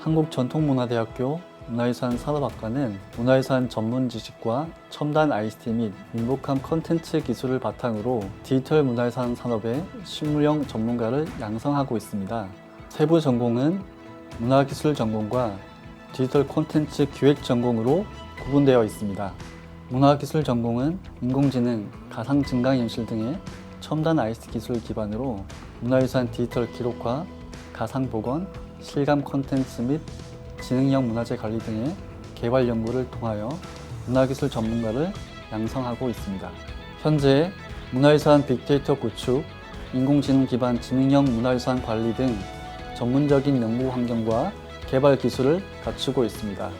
한국전통문화대학교 문화유산 산업학과는 문화유산 전문 지식과 첨단 ICT 및 민복함 컨텐츠 기술을 바탕으로 디지털 문화유산 산업의 실무형 전문가를 양성하고 있습니다. 세부 전공은 문화기술 전공과 디지털 콘텐츠 기획 전공으로 구분되어 있습니다. 문화기술 전공은 인공지능, 가상 증강현실 등의 첨단 ICT 기술 기반으로 문화유산 디지털 기록화, 가상 복원, 실감 콘텐츠 및 지능형 문화재 관리 등의 개발 연구를 통하여 문화기술 전문가를 양성하고 있습니다. 현재 문화유산 빅데이터 구축, 인공지능 기반 지능형 문화유산 관리 등 전문적인 연구 환경과 개발 기술을 갖추고 있습니다.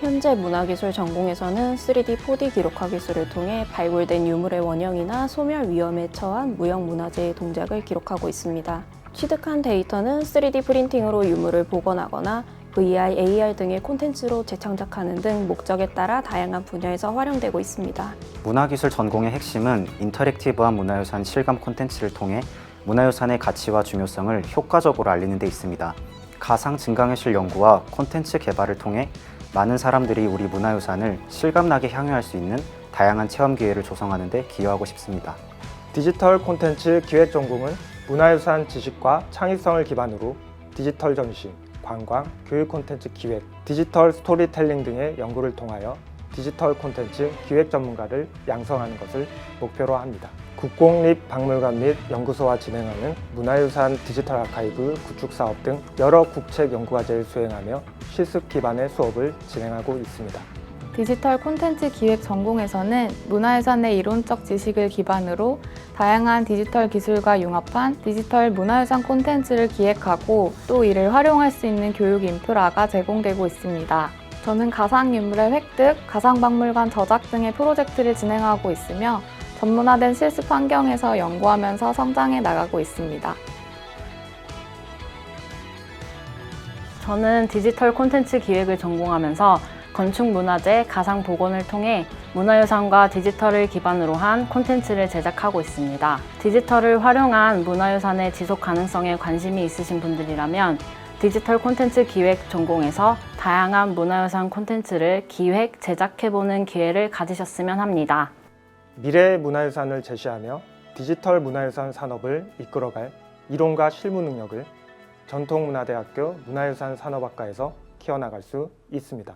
현재 문화기술 전공에서는 3D, 4D 기록화 기술을 통해 발굴된 유물의 원형이나 소멸 위험에 처한 무형 문화재의 동작을 기록하고 있습니다. 취득한 데이터는 3D 프린팅으로 유물을 복원하거나 VR, AR 등의 콘텐츠로 재창작하는 등 목적에 따라 다양한 분야에서 활용되고 있습니다. 문화기술 전공의 핵심은 인터랙티브한 문화유산 실감 콘텐츠를 통해 문화유산의 가치와 중요성을 효과적으로 알리는 데 있습니다. 가상 증강현실 연구와 콘텐츠 개발을 통해 많은 사람들이 우리 문화유산을 실감나게 향유할 수 있는 다양한 체험 기회를 조성하는 데 기여하고 싶습니다. 디지털 콘텐츠 기획 전공은 문화유산 지식과 창의성을 기반으로 디지털 전시, 관광, 교육 콘텐츠 기획, 디지털 스토리텔링 등의 연구를 통하여 디지털 콘텐츠 기획 전문가를 양성하는 것을 목표로 합니다. 국공립 박물관 및 연구소와 진행하는 문화유산 디지털 아카이브 구축 사업 등 여러 국책 연구과제를 수행하며 실습 기반의 수업을 진행하고 있습니다. 디지털 콘텐츠 기획 전공에서는 문화유산의 이론적 지식을 기반으로 다양한 디지털 기술과 융합한 디지털 문화유산 콘텐츠를 기획하고 또 이를 활용할 수 있는 교육 인프라가 제공되고 있습니다. 저는 가상유물의 획득, 가상박물관 저작 등의 프로젝트를 진행하고 있으며 전문화된 실습 환경에서 연구하면서 성장해 나가고 있습니다. 저는 디지털 콘텐츠 기획을 전공하면서 건축 문화재 가상 복원을 통해 문화유산과 디지털을 기반으로 한 콘텐츠를 제작하고 있습니다. 디지털을 활용한 문화유산의 지속 가능성에 관심이 있으신 분들이라면 디지털 콘텐츠 기획 전공에서 다양한 문화유산 콘텐츠를 기획, 제작해보는 기회를 가지셨으면 합니다. 미래의 문화유산을 제시하며 디지털 문화유산 산업을 이끌어갈 이론과 실무 능력을 전통문화대학교 문화유산 산업학과에서 키워나갈 수 있습니다.